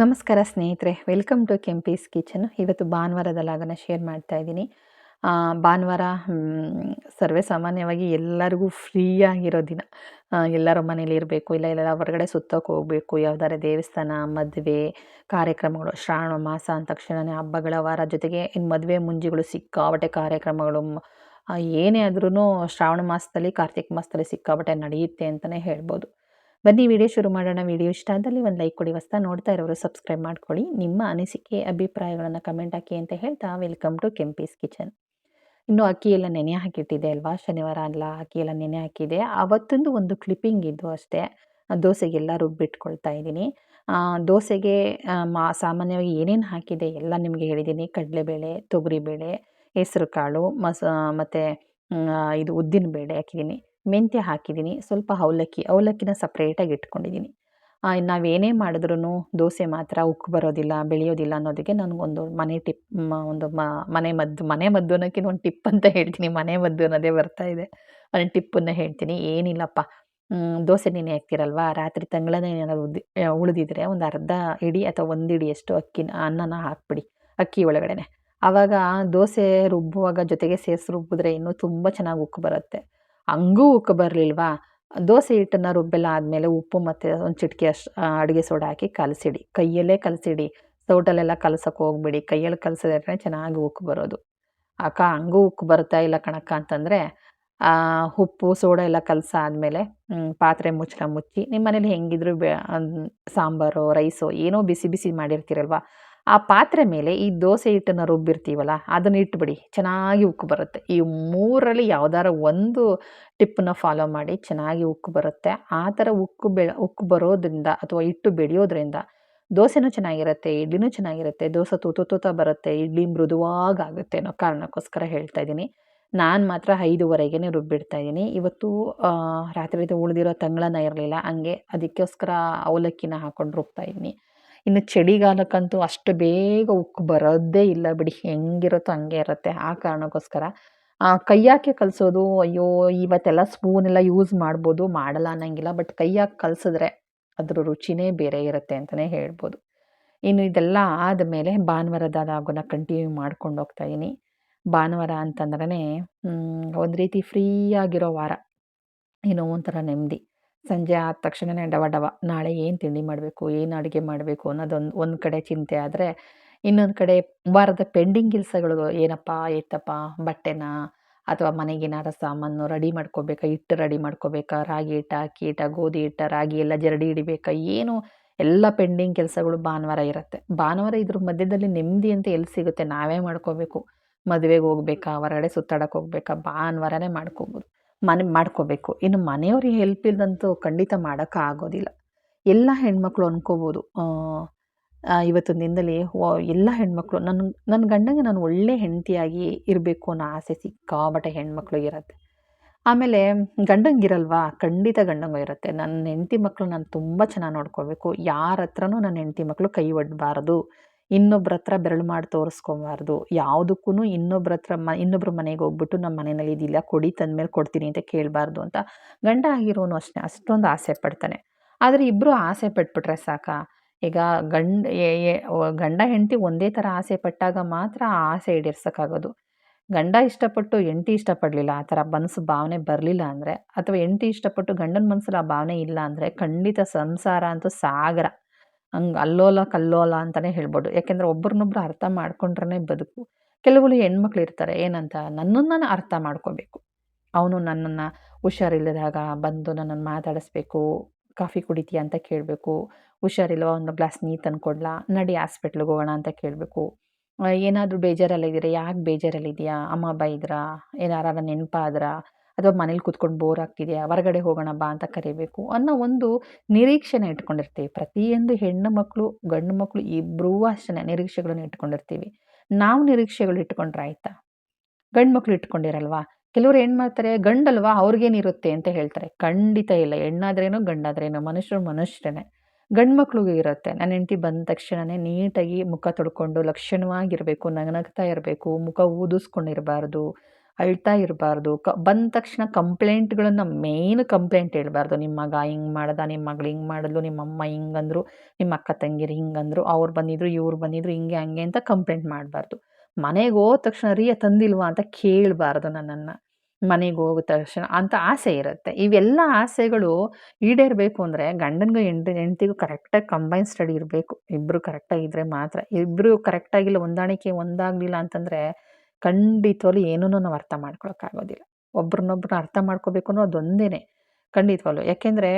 ನಮಸ್ಕಾರ ಸ್ನೇಹಿತರೆ welcome to Kempee's kitchen ಇವತ್ತು ಭಾನುವಾರದ ಲಾಗನ ಶೇರ್ ಮಾಡ್ತಾ ಇದ್ದೀನಿ. ಭಾನುವಾರ ಸರ್ವೇ ಸಾಮಾನ್ಯವಾಗಿ ಎಲ್ಲರಿಗೂ ಫ್ರೀಯಾಗಿರೋ ದಿನ. ಎಲ್ಲರ ಮನೇಲಿ ಇರಬೇಕು, ಇಲ್ಲ ಇಲ್ಲ ಹೊರಗಡೆ ಸುತ್ತೋಕೆ ಹೋಗಬೇಕು. ಯಾವ್ದಾರ ದೇವಸ್ಥಾನ, ಮದುವೆ, ಕಾರ್ಯಕ್ರಮಗಳು, ಶ್ರಾವಣ ಮಾಸ ಅಂದ ತಕ್ಷಣವೇ ಹಬ್ಬಗಳ ವಾರ ಜೊತೆಗೆ ಇನ್ನು ಮದುವೆ ಮುಂಜಿಗಳು ಸಿಕ್ಕಾಬಟ್ಟೆ ಕಾರ್ಯಕ್ರಮಗಳು. ಏನೇ ಆದ್ರೂ ಶ್ರಾವಣ ಮಾಸದಲ್ಲಿ, ಕಾರ್ತಿಕ ಮಾಸದಲ್ಲಿ ಸಿಕ್ಕಾಬಟ್ಟೆ ನಡೆಯುತ್ತೆ ಅಂತಲೇ ಹೇಳ್ಬೋದು. ಬನ್ನಿ ವಿಡಿಯೋ ಶುರು ಮಾಡೋಣ. ವಿಡಿಯೋ ಇಷ್ಟ ಆದಲ್ಲಿ ಒಂದು ಲೈಕ್ ಕೊಡಿ. ಹೊಸ್ತಾ ನೋಡ್ತಾ ಇರೋರು ಸಬ್ಸ್ಕ್ರೈಬ್ ಮಾಡ್ಕೊಳ್ಳಿ. ನಿಮ್ಮ ಅನಿಸಿಕೆ, ಅಭಿಪ್ರಾಯಗಳನ್ನು ಕಮೆಂಟ್ ಹಾಕಿ ಅಂತ ಹೇಳ್ತಾ ವೆಲ್ಕಮ್ ಟು ಕೆಂಪೀಸ್ ಕಿಚನ್ ಇನ್ನು ಅಕ್ಕಿ ಎಲ್ಲ ನೆನೆ ಹಾಕಿಟ್ಟಿದೆ ಅಲ್ವಾ? ಶನಿವಾರ ಅಲ್ಲ, ಅಕ್ಕಿ ಎಲ್ಲ ನೆನೆ ಹಾಕಿದೆ. ಅವತ್ತೊಂದು ಒಂದು ಕ್ಲಿಪ್ಪಿಂಗ್ ಇದ್ದು ಅಷ್ಟೇ. ದೋಸೆಗೆಲ್ಲ ರುಬ್ಬಿಟ್ಕೊಳ್ತಾ ಇದ್ದೀನಿ. ದೋಸೆಗೆ ಮಾ, ಸಾಮಾನ್ಯವಾಗಿ ಏನೇನು ಹಾಕಿದೆ ಎಲ್ಲ ನಿಮಗೆ ಹೇಳಿದ್ದೀನಿ. ಕಡಲೆಬೇಳೆ, ತೊಗರಿಬೇಳೆ ಹೆಸರು ಕಾಳು ಮಸ ಮತ್ತು ಇದು ಉದ್ದಿನ ಬೇಳೆ ಹಾಕಿದ್ದೀನಿ. ಮೆಂತ್ಯ ಹಾಕಿದ್ದೀನಿ, ಸ್ವಲ್ಪ ಅವಲಕ್ಕಿ, ಅವಲಕ್ಕಿನ ಸಪ್ರೇಟಾಗಿ ಇಟ್ಕೊಂಡಿದ್ದೀನಿ. ನಾವೇನೇ ಮಾಡಿದ್ರೂ ದೋಸೆ ಮಾತ್ರ ಉಕ್ಕು ಬರೋದಿಲ್ಲ, ಬೆಳೆಯೋದಿಲ್ಲ ಅನ್ನೋದಕ್ಕೆ ನನಗೊಂದು ಮನೆ ಟಿಪ್ ಒಂದು ಮನೆ ಮದ್ದು ಮನೆ ಮದ್ದು ಅನ್ನೋಕ್ಕಿಂತ ಒಂದು ಟಿಪ್ ಅಂತ ಹೇಳ್ತೀನಿ. ಮನೆ ಮದ್ದು ಅನ್ನೋದೇ ಬರ್ತಾ ಇದೆ. ಅದನ್ನು ಟಿಪ್ಪನ್ನು ಹೇಳ್ತೀನಿ. ಏನಿಲ್ಲಪ್ಪ. ದೋಸೆ ನೆನೆ ಹಾಕ್ತಿರಲ್ವಾ? ರಾತ್ರಿ ತಂಗಳನ್ನ ಏನಾದ್ರು ಉದ್ದಿ ಉಳಿದಿದ್ರೆ ಒಂದು ಅರ್ಧ ಇಡಿ ಅಥವಾ ಒಂದು ಇಡಿಯಷ್ಟು ಅಕ್ಕಿನ, ಅನ್ನನ ಹಾಕ್ಬಿಡಿ, ಅಕ್ಕಿ ಒಳಗಡೆನೆ. ಆವಾಗ ದೋಸೆ ರುಬ್ಬುವಾಗ ಜೊತೆಗೆ ಸೇರಿಸಿ ರುಬ್ಬಿದ್ರೆ ಇನ್ನೂ ತುಂಬ ಚೆನ್ನಾಗಿ ಉಕ್ಕು ಬರುತ್ತೆ. ಹಂಗೂ ಉಕ್ಕ ಬರಲಿಲ್ವಾ? ದೋಸೆ ಹಿಟ್ಟನ್ನು ರುಬ್ಬೆಲ್ಲ ಆದಮೇಲೆ ಉಪ್ಪು ಮತ್ತು ಒಂದು ಚಿಟಿಕೆ ಅಷ್ಟು ಅಡುಗೆ ಸೋಡಾ ಹಾಕಿ ಕಲಸಿಡಿ. ಕೈಯಲ್ಲೇ ಕಲಸಿಡಿ. ಸೌಟಲ್ಲೆಲ್ಲ ಕಲಸಕ್ಕೆ ಹೋಗ್ಬಿಡಿ. ಕೈಯಲ್ಲಿ ಕಲಸಿದ್ರೆ ಚೆನ್ನಾಗಿ ಉಕ್ಕು ಬರೋದು. ಅಕ್ಕ, ಹಂಗೂ ಉಕ್ಕು ಬರ್ತಾ ಇಲ್ಲ ಕಣಕ್ಕ ಅಂತಂದರೆ ಉಪ್ಪು, ಸೋಡಾ ಎಲ್ಲ ಆದಮೇಲೆ ಪಾತ್ರೆ ಮುಚ್ಚಳ ಮುಚ್ಚಿ ನಿಮ್ಮ ಮನೇಲಿ ಹೆಂಗಿದ್ರು ಬೆ ಸಾಂಬಾರು, ರೈಸು, ಏನೋ ಬಿಸಿ ಬಿಸಿ ಮಾಡಿರ್ತೀರಲ್ವ? ಆ ಪಾತ್ರೆ ಮೇಲೆ ಈ ದೋಸೆ ಹಿಟ್ಟನ್ನು ರುಬ್ಬಿರ್ತೀವಲ್ಲ, ಅದನ್ನು ಇಟ್ಬಿಡಿ. ಚೆನ್ನಾಗಿ ಉಕ್ಕು ಬರುತ್ತೆ. ಈ ಮೂರರಲ್ಲಿ ಯಾವ್ದಾರ ಒಂದು ಟಿಪ್ಪನ್ನ ಫಾಲೋ ಮಾಡಿ ಚೆನ್ನಾಗಿ ಉಕ್ಕು ಬರುತ್ತೆ. ಆ ಥರ ಉಕ್ಕು ಬೆ ಉಕ್ಕು ಬರೋದ್ರಿಂದ ಅಥವಾ ಹಿಟ್ಟು ಬೆಳೆಯೋದ್ರಿಂದ ದೋಸೆನೂ ಚೆನ್ನಾಗಿರುತ್ತೆ, ಇಡ್ಲಿನೂ ಚೆನ್ನಾಗಿರುತ್ತೆ, ದೋಸೆ ತೂತು ತೂತ ಬರುತ್ತೆ, ಇಡ್ಲಿ ಮೃದುವಾಗುತ್ತೆ ಅನ್ನೋ ಕಾರಣಕ್ಕೋಸ್ಕರ ಹೇಳ್ತಾ ಇದ್ದೀನಿ. ನಾನು ಮಾತ್ರ ಐದುವರೆಗೇ ರುಬ್ಬಿಡ್ತಾ ಇದ್ದೀನಿ. ಇವತ್ತು ರಾತ್ರಿ ಉಳಿದಿರೋ ತಂಗಳನ್ನ ಇರಲಿಲ್ಲ, ಹಂಗೆ ಅದಕ್ಕೋಸ್ಕರ ಅವಲಕ್ಕಿನ ಹಾಕೊಂಡು ರುಬ್ತಾ ಇದ್ದೀನಿ. ಇನ್ನು ಚಳಿಗಾಲಕ್ಕಂತೂ ಅಷ್ಟು ಬೇಗ ಉಕ್ಕು ಬರೋದೇ ಇಲ್ಲ ಬಿಡಿ. ಹೆಂಗಿರುತ್ತೋ ಹಂಗೆ ಇರುತ್ತೆ ಆ ಕಾರಣಕ್ಕೋಸ್ಕರ. ಆ, ಕೈ ಹಾಕಿ ಕಲಿಸೋದು? ಅಯ್ಯೋ ಇವತ್ತೆಲ್ಲ ಸ್ಪೂನ್ ಎಲ್ಲ ಯೂಸ್ ಮಾಡ್ಬೋದು ಮಾಡಲ್ಲ ಅನ್ನಂಗಿಲ್ಲ. ಬಟ್ ಕೈ ಹಾಕಿ ಕಲಿಸಿದ್ರೆ ಅದ್ರ ರುಚಿನೇ ಬೇರೆ ಇರುತ್ತೆ ಅಂತಲೇ ಹೇಳ್ಬೋದು. ಇನ್ನು ಇದೆಲ್ಲ ಆದಮೇಲೆ ಭಾನುವಾರದ ಲಾಗನ್ನ ಕಂಟಿನ್ಯೂ ಮಾಡ್ಕೊಂಡು ಹೋಗ್ತಾ ಇದ್ದೀನಿ ಭಾನುವಾರ ಅಂತಂದ್ರೇ ಒಂದು ರೀತಿ ಫ್ರೀ ಆಗಿರೋ ವಾರ. ಏನೋ ಒಂಥರ ನೆಮ್ಮದಿ. ಸಂಜೆ ಆದ ತಕ್ಷಣವೇ ಡವ ಡವ, ನಾಳೆ ಏನು ತಿಂಡಿ ಮಾಡಬೇಕು, ಏನು ಅಡುಗೆ ಮಾಡಬೇಕು ಅನ್ನೋದೊಂದು, ಒಂದು ಕಡೆ ಚಿಂತೆ ಆದರೆ ಇನ್ನೊಂದು ಕಡೆ ವಾರದ ಪೆಂಡಿಂಗ್ ಕೆಲಸಗಳು ಏನಪ್ಪ, ಎತ್ತಪ್ಪ, ಬಟ್ಟೆನ ಅಥವಾ ಮನೆಗೇನಾರ ಸಾಮಾನು ರೆಡಿ ಮಾಡ್ಕೋಬೇಕಾ, ಹಿಟ್ಟು ರೆಡಿ ಮಾಡ್ಕೋಬೇಕಾ, ರಾಗಿ ಹಿಟ್ಟ, ಅಕ್ಕಿ ಹಿಟ್ಟ, ಗೋಧಿ ಹಿಟ್ಟ, ರಾಗಿ ಎಲ್ಲ ಜರಡಿ ಹಿಡಿಬೇಕಾ, ಏನು ಎಲ್ಲ ಪೆಂಡಿಂಗ್ ಕೆಲಸಗಳು ಭಾನುವಾರ ಇರುತ್ತೆ. ಭಾನುವಾರ ಇದ್ರ ಮಧ್ಯದಲ್ಲಿ ನೆಮ್ಮದಿ ಅಂತ ಎಲ್ಲಿ ಸಿಗುತ್ತೆ? ನಾವೇ ಮಾಡ್ಕೋಬೇಕು. ಮದುವೆಗೆ ಹೋಗ್ಬೇಕಾ, ಹೊರಗಡೆ ಸುತ್ತಾಡಕ್ಕೆ ಹೋಗ್ಬೇಕಾ, ಭಾನುವಾರನೇ ಮಾಡ್ಕೋಬೋದು. ಮನೆ ಮಾಡ್ಕೋಬೇಕು. ಇನ್ನು ಮನೆಯವ್ರಿಗೆ ಹೆಲ್ಪ್ ಇಲ್ಲದಂತೂ ಖಂಡಿತ ಮಾಡೋಕ್ಕೆ ಆಗೋದಿಲ್ಲ. ಎಲ್ಲ ಹೆಣ್ಮಕ್ಳು ಅನ್ಕೋಬೋದು. ಇವತ್ತಿನ ದಿನದಲ್ಲಿ ಎಲ್ಲ ಹೆಣ್ಮಕ್ಳು ನನ್ನ ನನ್ನ ಗಂಡಂಗೆ ನಾನು ಒಳ್ಳೆ ಹೆಂಡತಿಯಾಗಿ ಇರಬೇಕು ಅನ್ನೋ ಆಸೆ ಸಿಕ್ಕಾಬಟ್ಟೆ ಹೆಣ್ಮಕ್ಳು ಇರುತ್ತೆ. ಆಮೇಲೆ ಗಂಡಂಗಿರಲ್ವಾ? ಖಂಡಿತ ಗಂಡಂಗು ಇರುತ್ತೆ. ನನ್ನ ಹೆಂಡತಿ ಮಕ್ಕಳು ನಾನು ತುಂಬ ಚೆನ್ನಾಗಿ ನೋಡ್ಕೋಬೇಕು. ಯಾರ ಹತ್ರನೂ ನನ್ನ ಹೆಂಡತಿ ಮಕ್ಕಳು ಕೈ ಒಡ್ಬಾರ್ದು. ಇನ್ನೊಬ್ರ ಹತ್ರ ಬೆರಳು ಮಾಡಿ ತೋರಿಸ್ಕೊಬಾರ್ದು. ಯಾವುದಕ್ಕೂ ಇನ್ನೊಬ್ರ ಹತ್ರ ಮ, ಇನ್ನೊಬ್ರ ಮನೆಗೆ ಹೋಗ್ಬಿಟ್ಟು ನಮ್ಮ ಮನೆಯಲ್ಲಿ ಇದಿಲ್ಲ, ಕೊಡಿ ತಂದಮೇಲೆ ಕೊಡ್ತೀನಿ ಅಂತ ಕೇಳಬಾರ್ದು ಅಂತ ಗಂಡ ಆಗಿರೋನು ಅಷ್ಟೇ, ಅಷ್ಟೊಂದು ಆಸೆ ಪಡ್ತಾನೆ. ಆದರೆ ಇಬ್ಬರು ಆಸೆ ಪಟ್ಬಿಟ್ರೆ ಸಾಕಾ? ಈಗ ಗಂಡ ಗಂಡ ಹೆಂಡತಿ ಒಂದೇ ಥರ ಆಸೆ ಪಟ್ಟಾಗ ಮಾತ್ರ ಆ ಆಸೆ ಈಡೇರ್ಸೋಕ್ಕಾಗೋದು. ಗಂಡ ಇಷ್ಟಪಟ್ಟು ಹೆಂಡತಿ ಇಷ್ಟಪಡಲಿಲ್ಲ, ಆ ಥರ ಮನಸ್ಸು ಭಾವನೆ ಬರಲಿಲ್ಲ ಅಂದರೆ, ಅಥವಾ ಹೆಂಡತಿ ಇಷ್ಟಪಟ್ಟು ಗಂಡನ ಮನಸ್ಸಲ್ಲಿ ಆ ಭಾವನೆ ಇಲ್ಲ ಅಂದರೆ ಖಂಡಿತ ಸಂಸಾರ ಅಂತೂ ಸಾಗರ. ಹಂಗೆ ಅಲ್ಲೋಲ ಕಲ್ಲೋಲ ಅಂತಲೇ ಹೇಳ್ಬೋದು. ಯಾಕೆಂದರೆ ಒಬ್ರನ್ನೊಬ್ರು ಅರ್ಥ ಮಾಡ್ಕೊಂಡ್ರೆ ಬದುಕು. ಕೆಲವರು ಹೆಣ್ಮಕ್ಳು ಇರ್ತಾರೆ. ಏನಂತ? ನನ್ನನ್ನು ನಾನು ಅರ್ಥ ಮಾಡ್ಕೋಬೇಕು. ಅವನು ನನ್ನನ್ನು ಹುಷಾರಿಲ್ಲದಾಗ ಬಂದು ನನ್ನನ್ನು ಮಾತಾಡಿಸ್ಬೇಕು. ಕಾಫಿ ಕುಡಿತೀಯ ಅಂತ ಕೇಳಬೇಕು. ಹುಷಾರಿಲ್ವ? ಒಂದು ಗ್ಲಾಸ್ ನೀರು ತಂದ್ಕೊಡ್ಲಾ? ನಡಿ ಹಾಸ್ಪಿಟ್ಲಿಗೆ ಹೋಗೋಣ ಅಂತ ಕೇಳಬೇಕು. ಏನಾದರೂ ಬೇಜಾರಲ್ಲಿದ್ದೀರಾ ಯಾಕೆ ಬೇಜಾರಲ್ಲಿದೆಯಾ ಅಮ್ಮ ಬೈದ್ರಾ ಏನಾರ ನೆನಪಾದ್ರಾ? ಅಥವಾ ಮನೇಲಿ ಕೂತ್ಕೊಂಡು ಬೋರ್ ಆಗ್ತಿದೆಯಾ? ಹೊರಗಡೆ ಹೋಗೋಣ ಬಾ ಅಂತ ಕರಿಬೇಕು ಅನ್ನೋ ಒಂದು ನಿರೀಕ್ಷೆನ ಇಟ್ಕೊಂಡಿರ್ತೀವಿ. ಪ್ರತಿಯೊಂದು ಹೆಣ್ಣು ಮಕ್ಕಳು ಗಂಡು ಮಕ್ಕಳು ಇಬ್ಬರೂ ಅಷ್ಟೇ ನಿರೀಕ್ಷೆಗಳನ್ನ ಇಟ್ಕೊಂಡಿರ್ತೀವಿ. ನಾವು ನಿರೀಕ್ಷೆಗಳು ಇಟ್ಕೊಂಡ್ರೆ ಆಯ್ತಾ? ಗಂಡು ಮಕ್ಕಳು ಇಟ್ಕೊಂಡಿರಲ್ವಾ? ಕೆಲವರು ಏನು ಮಾಡ್ತಾರೆ? ಗಂಡಲ್ವಾ? ಅವ್ರಿಗೇನಿರುತ್ತೆ ಅಂತ ಹೇಳ್ತಾರೆ. ಖಂಡಿತ ಇಲ್ಲ. ಹೆಣ್ಣಾದ್ರೇನು ಗಂಡಾದ್ರೇನು, ಮನುಷ್ಯರು ಮನುಷ್ಯರೇ ಗಂಡು ಮಕ್ಳಿಗೂ ಇರುತ್ತೆ. ನನ್ನ ಹೆಂಡತಿ ಬಂದ ತಕ್ಷಣವೇ ನೀಟಾಗಿ ಮುಖ ತೊಡ್ಕೊಂಡು ಲಕ್ಷಣವಾಗಿರಬೇಕು, ನಗನಗ್ತಾ ಇರಬೇಕು, ಮುಖ ಊದಿಸ್ಕೊಂಡಿರಬಾರ್ದು. ಅಳ್ತಾ ಇರಬಾರ್ದು. ಕ, ಬಂದ ತಕ್ಷಣ ಕಂಪ್ಲೇಂಟ್ಗಳನ್ನು ಮೇಯ್ನ್ ಕಂಪ್ಲೇಂಟ್ ಹೇಳ್ಬಾರ್ದು. ನಿಮ್ಮ ಮಗ ಹಿಂಗೆ ಮಾಡ್ದ ನಿಮ್ಮ ಮಗಳು ಹಿಂಗೆ ಮಾಡಿದ್ಲು, ನಿಮ್ಮ ಅಮ್ಮ ಹಿಂಗಂದ್ರು, ನಿಮ್ಮ ಅಕ್ಕ ತಂಗಿರು ಹಿಂಗಂದ್ರು, ಅವ್ರು ಬಂದಿದ್ರು, ಇವ್ರು ಬಂದಿದ್ರು, ಹಿಂಗೆ ಹಂಗೆ ಅಂತ ಕಂಪ್ಲೇಂಟ್ ಮಾಡಬಾರ್ದು. ಮನೆಗೆ ಹೋದ ತಕ್ಷಣ ರೀ ತಂದಿಲ್ವಾ? ಅಂತ ಕೇಳಬಾರ್ದು ನನ್ನನ್ನು. ಮನೆಗೆ ಹೋಗಿದ ತಕ್ಷಣ ಅಂತ ಆಸೆ ಇರುತ್ತೆ. ಇವೆಲ್ಲ ಆಸೆಗಳು ಈಡೇರಬೇಕು ಅಂದರೆ ಗಂಡನಿಗೂ ಹೆಂಡ, ಹೆಂಡ್ತಿಗೂ ಕರೆಕ್ಟಾಗಿ ಕಂಬೈನ್ ಸ್ಟಡಿ ಇರಬೇಕು. ಇಬ್ಬರು ಕರೆಕ್ಟಾಗಿದ್ದರೆ ಮಾತ್ರ. ಇಬ್ಬರು ಕರೆಕ್ಟಾಗಿಲ್ಲ ಹೊಂದಾಣಿಕೆ ಒಂದಾಗಲಿಲ್ಲ ಅಂತಂದರೆ ಖಂಡಿತವಾಗ್ಲೂ ಏನೂ ನಾವು ಅರ್ಥ ಮಾಡ್ಕೊಳಕ್ಕಾಗೋದಿಲ್ಲ. ಒಬ್ರನ್ನೊಬ್ರನ್ನ ಅರ್ಥ ಮಾಡ್ಕೋಬೇಕು ಅನ್ನೋ ಅದೊಂದೇ ಖಂಡಿತವಾಗ್ಲೂ. ಯಾಕೆಂದರೆ